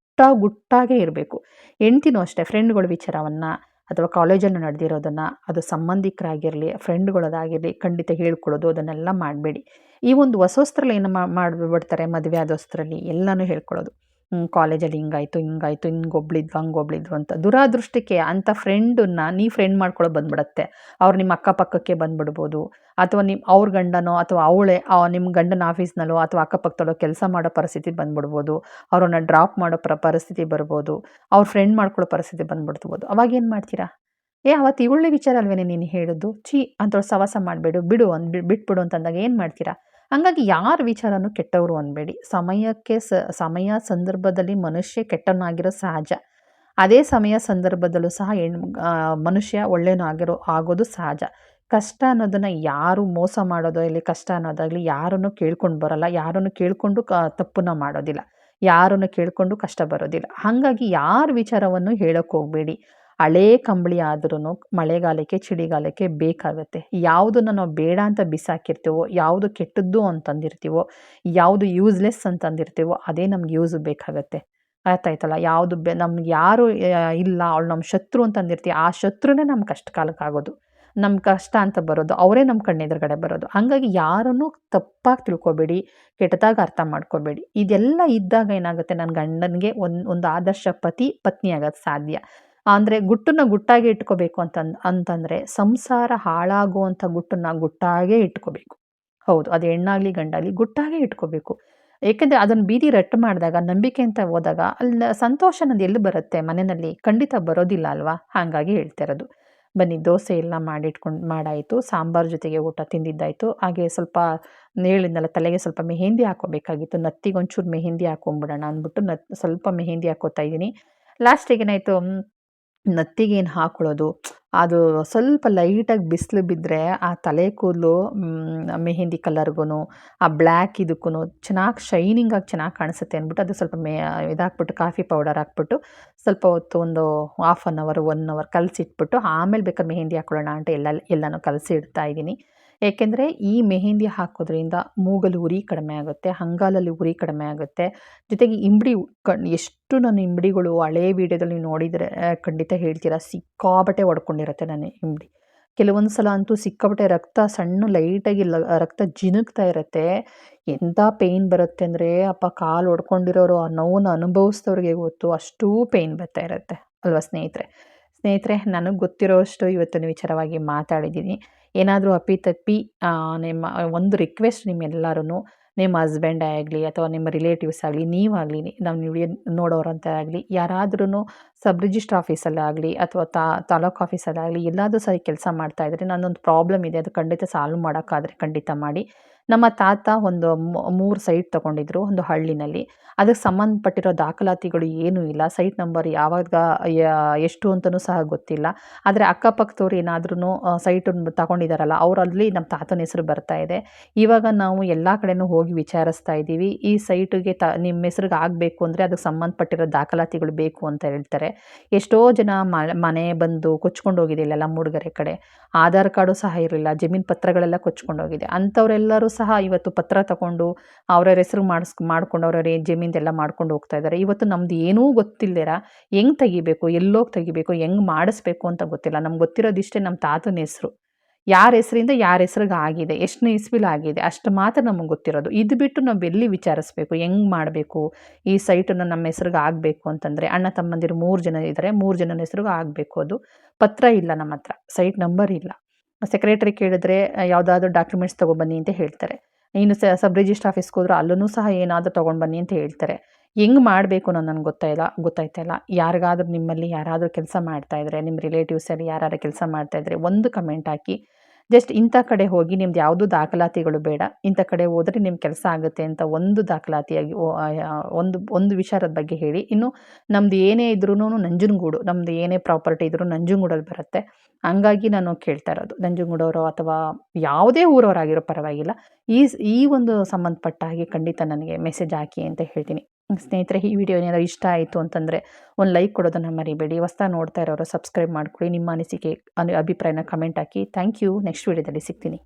ಗುಟ್ಟಾಗೇ ಇರಬೇಕು. ಹೆಂಡ್ತಿನೂ ಅಷ್ಟೇ ಫ್ರೆಂಡ್ಗಳ ವಿಚಾರವನ್ನು ಅಥವಾ ಕಾಲೇಜಲ್ಲಿ ನಡೆದಿರೋದನ್ನು ಅದು ಸಂಬಂಧಿಕರಾಗಿರಲಿ ಫ್ರೆಂಡ್ಗಳದಾಗಿರಲಿ ಖಂಡಿತ ಹೇಳ್ಕೊಳ್ಳೋದು, ಅದನ್ನೆಲ್ಲ ಮಾಡಬೇಡಿ. ಈ ಒಂದು ಹೊಸೊಸ್ತ್ರಲ್ಲಿ ಏನು ಮಾಡಿಬಿಡ್ತಾರೆ, ಮದುವೆ ಆದೋಸ್ತ್ರಲ್ಲಿ ಎಲ್ಲನೂ ಹೇಳ್ಕೊಳ್ಳೋದು. ಕಾಲೇಜಲ್ಲಿ ಹಿಂಗಾಯ್ತು ಹಿಂಗಾಯ್ತು ಹಿಂಗೆ ಒಬ್ಳಿದ್ವು ಹಂಗೆ ಒಬ್ಳಿದ್ವು ಅಂತ. ದುರಾದೃಷ್ಟಕ್ಕೆ ಅಂಥ ಫ್ರೆಂಡನ್ನು ನೀ ಫ್ರೆಂಡ್ ಮಾಡ್ಕೊಳ್ಳೋ ಬಂದ್ಬಿಡತ್ತೆ. ಅವ್ರು ನಿಮ್ಮ ಅಕ್ಕಪಕ್ಕಕ್ಕೆ ಬಂದ್ಬಿಡ್ಬೋದು. ಅಥವಾ ನಿಮ್ಮ ಅವ್ರ ಗಂಡನೋ ಅಥವಾ ಅವಳೆ ನಿಮ್ಮ ಗಂಡನ ಆಫೀಸ್ನಲ್ಲೋ ಅಥವಾ ಅಕ್ಕಪಕ್ಕದಲ್ಲೋ ಕೆಲಸ ಮಾಡೋ ಪರಿಸ್ಥಿತಿ ಬಂದ್ಬಿಡ್ಬೋದು. ಅವ್ರನ್ನ ಡ್ರಾಪ್ ಮಾಡೋ ಪ್ರ, ಪರಿಸ್ಥಿತಿ ಬರ್ಬೋದು. ಅವ್ರ ಫ್ರೆಂಡ್ ಮಾಡ್ಕೊಳ್ಳೋ ಪರಿಸ್ಥಿತಿ ಬಂದ್ಬಿಡ್ಬೋದು. ಅವಾಗ ಏನು ಮಾಡ್ತೀರಾ? ಏ ಅವತ್ತು ಇವಳ್ಳೆ ವಿಚಾರ ಅಲ್ವೇನೆ ನೀನು ಹೇಳಿದ್ದು ಚಿ ಅಂತ ಸವಾಸ ಮಾಡಬೇಡು, ಬಿಡು ಅಂದ್ ಬಿಟ್ಬಿಡು ಅಂತಂದಾಗ ಏನು ಮಾಡ್ತೀರಾ? ಹಂಗಾಗಿ ಯಾರ ವಿಚಾರನೂ ಕೆಟ್ಟವರು ಅನ್ಬೇಡಿ. ಸಮಯಕ್ಕೆ ಸ, ಸಮಯ ಸಂದರ್ಭದಲ್ಲಿ ಮನುಷ್ಯ ಕೆಟ್ಟನಾಗಿರೋ ಸಹಜ. ಅದೇ ಸಮಯ ಸಂದರ್ಭದಲ್ಲೂ ಸಹ ಹೆಣ್ಣು ಮನುಷ್ಯ ಒಳ್ಳೆಯನೂ ಆಗಿರೋ, ಆಗೋದು ಸಹಜ. ಕಷ್ಟ ಅನ್ನೋದನ್ನು ಯಾರು ಮೋಸ ಮಾಡೋದು ಇಲ್ಲಿ ಕಷ್ಟ ಅನ್ನೋದಾಗ್ಲಿ ಯಾರನ್ನು ಕೇಳ್ಕೊಂಡು ಬರಲ್ಲ, ಯಾರನ್ನು ಕೇಳಿಕೊಂಡು ಕ, ತಪ್ಪನ್ನ ಮಾಡೋದಿಲ್ಲ, ಯಾರನ್ನು ಕೇಳಿಕೊಂಡು ಕಷ್ಟ ಬರೋದಿಲ್ಲ. ಹಾಗಾಗಿ ಯಾರ ವಿಚಾರವನ್ನು ಹೇಳೋಕ್ಕೆ ಹೋಗಬೇಡಿ. ಹಳೇ ಕಂಬಳಿ ಆದ್ರೂ ಮಳೆಗಾಲಕ್ಕೆ, ಚಳಿಗಾಲಕ್ಕೆ ಬೇಕಾಗುತ್ತೆ. ಯಾವುದನ್ನು ನಾವು ಬೇಡ ಅಂತ ಬಿಸಾಕಿರ್ತೀವೋ, ಯಾವುದು ಕೆಟ್ಟದ್ದು ಅಂತಂದಿರ್ತೀವೋ, ಯಾವುದು ಯೂಸ್ಲೆಸ್ ಅಂತಂದಿರ್ತೀವೋ, ಅದೇ ನಮ್ಗೆ ಯೂಸ್ ಬೇಕಾಗುತ್ತೆ. ಆಯ್ತಾಯ್ತಲ್ಲ ಯಾವುದು ಬೆ, ನಮ್ಗೆ ಯಾರು ಇಲ್ಲ, ಅವಳು ನಮ್ಮ ಶತ್ರು ಅಂತಂದಿರ್ತೀವಿ ಆ ಶತ್ರುನೇ ನಮ್ಮ ಕಷ್ಟ ಕಾಲಕ್ಕೆ ಆಗೋದು ನಮ್ಮ ಕಷ್ಟ ಅಂತ ಬರೋದು, ಅವರೇ ನಮ್ಮ ಕಣ್ಣೆದುರುಗಡೆ ಬರೋದು. ಹಾಗಾಗಿ ಯಾರನ್ನು ತಪ್ಪಾಗಿ ತಿಳ್ಕೊಬೇಡಿ, ಕೆಟ್ಟದಾಗಿ ಅರ್ಥ ಮಾಡ್ಕೋಬೇಡಿ. ಇದೆಲ್ಲ ಇದ್ದಾಗ ಏನಾಗುತ್ತೆ? ನನ್ನ ಗಂಡನಿಗೆ ಒಂದು ಒಂದು ಆದರ್ಶ ಪತಿ, ಪತ್ನಿ ಆಗೋದು ಸಾಧ್ಯ. ಅಂದರೆ ಗುಟ್ಟನ್ನ ಗುಟ್ಟಾಗಿ ಇಟ್ಕೋಬೇಕು ಅಂತಂದು ಅಂತಂದರೆ ಸಂಸಾರ ಹಾಳಾಗುವಂಥ ಗುಟ್ಟನ್ನ ಗುಟ್ಟಾಗೆ ಇಟ್ಕೋಬೇಕು. ಹೌದು, ಅದು ಹೆಣ್ಣಾಗಲಿ ಗಂಡಾಗಲಿ ಗುಟ್ಟಾಗೆ ಇಟ್ಕೋಬೇಕು. ಏಕೆಂದರೆ ಅದನ್ನು ಬೀದಿ ರಟ್ಟು ಮಾಡಿದಾಗ, ನಂಬಿಕೆ ಅಂತ ಹೋದಾಗ, ಅಲ್ಲಿ ಸಂತೋಷ ಅನ್ನೋದು ಎಲ್ಲಿ ಬರುತ್ತೆ? ಮನೆಯಲ್ಲಿ ಖಂಡಿತ ಬರೋದಿಲ್ಲ ಅಲ್ವಾ? ಹಾಗಾಗಿ ಹೇಳ್ತಾ ಇರೋದು. ಬನ್ನಿ, ದೋಸೆ ಎಲ್ಲ ಮಾಡಿಟ್ಕೊಂಡು, ಮಾಡಾಯಿತು. ಸಾಂಬಾರು ಜೊತೆಗೆ ಊಟ ತಿಂದಿದ್ದಾಯಿತು. ಹಾಗೆ ಸ್ವಲ್ಪ ಹೇಳಿದ್ನಲ್ಲ ತಲೆಗೆ ಸ್ವಲ್ಪ ಮೆಹೆಂದಿ ಹಾಕೋಬೇಕಾಗಿತ್ತು ನತ್ತಿಗೆ ಮೆಹೆಂದಿ ಮೆಹಂದಿ ಹಾಕೊಂಬಿಡೋಣ ಅಂದ್ಬಿಟ್ಟು ನತ್ ಸ್ವಲ್ಪ ಮೆಹೆಂದಿ ಹಾಕೋತಾ ಇದ್ದೀನಿ. ಲಾಸ್ಟಿಗೆ ಏನಾಯಿತು ನತ್ತಿಗೇನು ಹಾಕೊಳ್ಳೋದು ಅದು ಸ್ವಲ್ಪ ಲೈಟಾಗಿ ಬಿಸಿಲು ಬಿದ್ದರೆ ಆ ತಲೆ ಕೂದಲು ಮೆಹಂದಿ ಕಲರ್ಗೂ ಆ ಬ್ಲ್ಯಾಕ್ ಇದಕ್ಕೂ ಚೆನ್ನಾಗಿ ಶೈನಿಂಗಾಗಿ ಚೆನ್ನಾಗಿ ಕಾಣಿಸುತ್ತೆ ಅಂದ್ಬಿಟ್ಟು ಅದು ಸ್ವಲ್ಪ ಮೇ, ಇದಾಕ್ಬಿಟ್ಟು ಕಾಫಿ ಪೌಡರ್ ಹಾಕ್ಬಿಟ್ಟು ಸ್ವಲ್ಪ ಹೊತ್ತು ಒಂದು half an hour, one hour ಕಲಸಿಟ್ಬಿಟ್ಟು ಆಮೇಲೆ ಬೇಕಾದ್ರೆ ಮೆಹಂದಿ ಹಾಕ್ಕೊಳ್ಳೋಣ ಅಂತ ಎಲ್ಲ ಎಲ್ಲನೂ ಕಲಸಿ ಇಡ್ತಾ ಇದ್ದೀನಿ. ಏಕೆಂದರೆ ಈ ಮೆಹೆಂದಿ ಹಾಕೋದ್ರಿಂದ ಮೂಗಲ್ಲಿ ಉರಿ ಕಡಿಮೆ ಆಗುತ್ತೆ, ಹಂಗಾಲಲ್ಲಿ ಉರಿ ಕಡಿಮೆ ಆಗುತ್ತೆ. ಜೊತೆಗೆ ಇಂಬಡಿ ಎಷ್ಟು ನನ್ನ ಇಂಬಡಿಗಳು ಹಳೆ ವೀಡಿಯೋದಲ್ಲಿ ನೋಡಿದರೆ ಖಂಡಿತ ಹೇಳ್ತೀರಾ, ಸಿಕ್ಕಾಬಟ್ಟೆ ಒಡ್ಕೊಂಡಿರುತ್ತೆ ನನ್ನ ಇಂಬಡಿ. ಕೆಲವೊಂದು ಸಲ ಅಂತೂ ಸಿಕ್ಕಾಬಟ್ಟೆ ರಕ್ತ ಸಣ್ಣ ಲೈಟಾಗಿ ರಕ್ತ ಜಿನುಗ್ತಾ ಇರುತ್ತೆ. ಎಂಥ ಪೇಯ್ನ್ ಬರುತ್ತೆ ಅಂದರೆ, ಅಪ್ಪ ಕಾಲು ಒಡ್ಕೊಂಡಿರೋರು ಆ ನೋವನ್ನು ಅನುಭವಿಸಿದವ್ರಿಗೆ ಗೊತ್ತು, ಅಷ್ಟೂ ಪೇಯ್ನ್ ಬರ್ತಾ ಇರುತ್ತೆ. ಅಲ್ವಾ ಸ್ನೇಹಿತರೆ? ಸ್ನೇಹಿತರೆ, ನನಗೆ ಗೊತ್ತಿರೋಷ್ಟು ಇವತ್ತಿನ ವಿಚಾರವಾಗಿ ಮಾತಾಡಿದ್ದೀನಿ. ಏನಾದರೂ ಅಪ್ಪಿತಪ್ಪಿ ನಿಮ್ಮ, ಒಂದು ರಿಕ್ವೆಸ್ಟ್ ನಿಮ್ಮೆಲ್ಲರೂ ನಿಮ್ಮ ಹಸ್ಬೆಂಡ್ ಆಗಲಿ ಅಥವಾ ನಿಮ್ಮ ರಿಲೇಟಿವ್ಸ್ ಆಗಲಿ ನೀವಾಗಲಿ ನಾವು ವಿಡಿಯೋ ನೋಡೋರಂತೆ ಆಗಲಿ ಯಾರಾದ್ರೂ ಸಬ್ ರಿಜಿಸ್ಟರ್ ಆಫೀಸಲ್ಲಾಗಲಿ ಅಥವಾ ತಾಲೂಕು ಆಫೀಸಲ್ಲಾಗಲಿ ಎಲ್ಲಾದರೂ ಸರಿ ಕೆಲಸ ಮಾಡ್ತಾ ಇದ್ದರೆ ನನ್ನೊಂದು ಪ್ರಾಬ್ಲಮ್ ಇದೆ. ಅದು ಖಂಡಿತ ಸಾಲ್ವ್ ಮಾಡೋಕ್ಕಾದರೆ ಖಂಡಿತ ಮಾಡಿ. ನಮ್ಮ ತಾತ ಒಂದು ಮೂರು ಸೈಟ್ ತಗೊಂಡಿದ್ರು ಒಂದು ಹಳ್ಳಿನಲ್ಲಿ. ಅದಕ್ಕೆ ಸಂಬಂಧಪಟ್ಟಿರೋ ದಾಖಲಾತಿಗಳು ಏನೂ ಇಲ್ಲ. ಸೈಟ್ ನಂಬರ್ ಯಾವಾಗ ಎಷ್ಟು ಅಂತಲೂ ಸಹ ಗೊತ್ತಿಲ್ಲ. ಆದರೆ ಅಕ್ಕಪಕ್ಕದವ್ರು ಏನಾದ್ರೂ ಸೈಟ್ ತಗೊಂಡಿದ್ದಾರಲ್ಲ ಅವರಲ್ಲಿ ನಮ್ಮ ತಾತನ ಹೆಸರು ಬರ್ತಾ ಇದೆ. ಇವಾಗ ನಾವು ಎಲ್ಲ ಕಡೆನೂ ಹೋಗಿ ವಿಚಾರಿಸ್ತಾ ಇದ್ದೀವಿ. ಈ ಸೈಟಿಗೆ ತ, ನಿಮ್ಮ ಹೆಸ್ರಿಗೆ ಆಗಬೇಕು ಅಂದರೆ ಅದಕ್ಕೆ ಸಂಬಂಧಪಟ್ಟಿರೋ ದಾಖಲಾತಿಗಳು ಬೇಕು ಅಂತ ಹೇಳ್ತಾರೆ. ಎಷ್ಟೋ ಜನ ಮನೆ ಬಂದು ಕೊಚ್ಕೊಂಡು ಹೋಗಿದೆ ಇಲ್ಲೆಲ್ಲ ಮೂಡಿಗೆರೆ ಕಡೆ. ಆಧಾರ್ ಕಾರ್ಡು ಸಹ ಇರಲಿಲ್ಲ, ಜಮೀನು ಪತ್ರಗಳೆಲ್ಲ ಕೊಚ್ಕೊಂಡೋಗಿದೆ. ಅಂಥವರೆಲ್ಲರೂ ಸಹ ಇವತ್ತು ಪತ್ರ ತಗೊಂಡು ಅವ್ರವ್ರ ಹೆಸರು ಮಾಡಿಸ್, ಮಾಡ್ಕೊಂಡು ಅವ್ರವ್ರ ಜಮೀನ್ದೆಲ್ಲ ಮಾಡ್ಕೊಂಡು ಹೋಗ್ತಾ ಇದ್ದಾರೆ. ಇವತ್ತು ನಮ್ದು ಏನೂ ಗೊತ್ತಿಲ್ಲದಿರ ಹೆಂಗೆ ತೆಗಿಬೇಕು, ಎಲ್ಲೋಗಿ ತೆಗಿಬೇಕು, ಹೆಂಗೆ ಮಾಡಿಸ್ಬೇಕು ಅಂತ ಗೊತ್ತಿಲ್ಲ. ನಮ್ಗೆ ಗೊತ್ತಿರೋದಿಷ್ಟೇ ನಮ್ಮ ತಾತನ ಹೆಸರು. ಯಾರ ಹೆಸರಿಂದ ಯಾರ ಹೆಸರಿಗೆ ಆಗಿದೆ ಎಷ್ಟು ಇಸ್ವಿಲ್ ಆಗಿದೆ, ಅಷ್ಟು ಮಾತ್ರ ನಮಗೆ ಗೊತ್ತಿರೋದು. ಇದು ಬಿಟ್ಟು ನಾವು ಎಲ್ಲಿ ವಿಚಾರಿಸ್ಬೇಕು? ಹೆಂಗೆ ಮಾಡಬೇಕು? ಈ ಸೈಟನ್ನು ನಮ್ಮ ಹೆಸ್ರಿಗೆ ಆಗಬೇಕು ಅಂತಂದರೆ, ಅಣ್ಣ ತಮ್ಮಂದಿರು ಮೂರು ಜನ ಇದ್ದಾರೆ ಮೂರು ಜನನ ಹೆಸ್ರಿಗೆ ಆಗಬೇಕು ಅದು. ಪತ್ರ ಇಲ್ಲ ನಮ್ಮ ಹತ್ರ ಸೈಟ್ ನಂಬರ್ ಇಲ್ಲ. ಸೆಕ್ರೆಟರಿ ಕೇಳಿದ್ರೆ, ಯಾವುದಾದ್ರೂ ಡಾಕ್ಯುಮೆಂಟ್ಸ್ ತೊಗೊಬನ್ನಿ ಅಂತ ಹೇಳ್ತಾರೆ. ಇನ್ನು ಸಬ್ ರಿಜಿಸ್ಟ್ರ್ ಆಫೀಸ್ಗೆ ಹೋದ್ರೆ ಅಲ್ಲೂ ಸಹ ಏನಾದರೂ ತೊಗೊಂಡು ಬನ್ನಿ ಅಂತ ಹೇಳ್ತಾರೆ. ಹೆಂಗೆ ಮಾಡಬೇಕು ಅನ್ನೋ ನನಗೆ ಗೊತ್ತಾಯಿಲ್ಲ ಗೊತ್ತಾಯ್ತಾಯಿಲ್ಲ ಯಾರಿಗಾದ್ರೂ ನಿಮ್ಮಲ್ಲಿ ಯಾರಾದರೂ ಕೆಲಸ ಮಾಡ್ತಾಯಿದ್ರೆ ನಿಮ್ಮ ರಿಲೇಟಿವ್ಸಲ್ಲಿ ಯಾರು ಕೆಲಸ ಮಾಡ್ತಾಯಿದ್ರೆ ಒಂದು ಕಮೆಂಟ್ ಹಾಕಿ, ಜಸ್ಟ್ ಇಂಥ ಕಡೆ ಹೋಗಿ ನಿಮ್ದು ಯಾವುದೂ ದಾಖಲಾತಿಗಳು ಬೇಡ. ಇಂಥ ಕಡೆ ಹೋದರೆ ನಿಮ್ಮ ಕೆಲಸ ಆಗುತ್ತೆ ಅಂತ ಒಂದು ದಾಖಲಾತಿಯಾಗಿ ಒಂದು ಒಂದು ವಿಚಾರದ ಬಗ್ಗೆ ಹೇಳಿ. ಇನ್ನು ನಮ್ದು ಏನೇ ಇದ್ರೂ ನಂಜನಗೂಡು, ನಮ್ದು ಏನೇ ಪ್ರಾಪರ್ಟಿ ಇದ್ರೂ ನಂಜನಗೂಡಲ್ಲಿ ಬರುತ್ತೆ. ಹಂಗಾಗಿ ನಾನು ಕೇಳ್ತಾ ಇರೋದು, ನಂಜನಗೂಡವರು ಅಥವಾ ಯಾವುದೇ ಊರವರಾಗಿರೋ ಪರವಾಗಿಲ್ಲ. ಈ ಈ ಒಂದು ಸಂಬಂಧಪಟ್ಟ ಹಾಗೆ ಖಂಡಿತ ನನಗೆ ಮೆಸೇಜ್ ಹಾಕಿ ಅಂತ ಹೇಳ್ತೀನಿ. ಸ್ನೇಹಿತರೆ, ಈ ವಿಡಿಯೋ ಏನಾದರೂ ಇಷ್ಟ ಆಯಿತು ಅಂತಂದರೆ ಒಂದು ಲೈಕ್ ಕೊಡೋದನ್ನು ಮರಿಬೇಡಿ. ಹೊಸ್ತಾ ನೋಡ್ತಾ ಇರೋರು ಸಬ್ಸ್ಕ್ರೈಬ್ ಮಾಡ್ಕೊಳ್ಳಿ. ನಿಮ್ಮ ಅನಿಸಿಕೆ ಅಭಿಪ್ರಾಯನ ಕಮೆಂಟ್ ಹಾಕಿ. ಥ್ಯಾಂಕ್ ಯು ನೆಕ್ಸ್ಟ್ ವಿಡಿಯೋದಲ್ಲಿ ಸಿಗ್ತೀನಿ.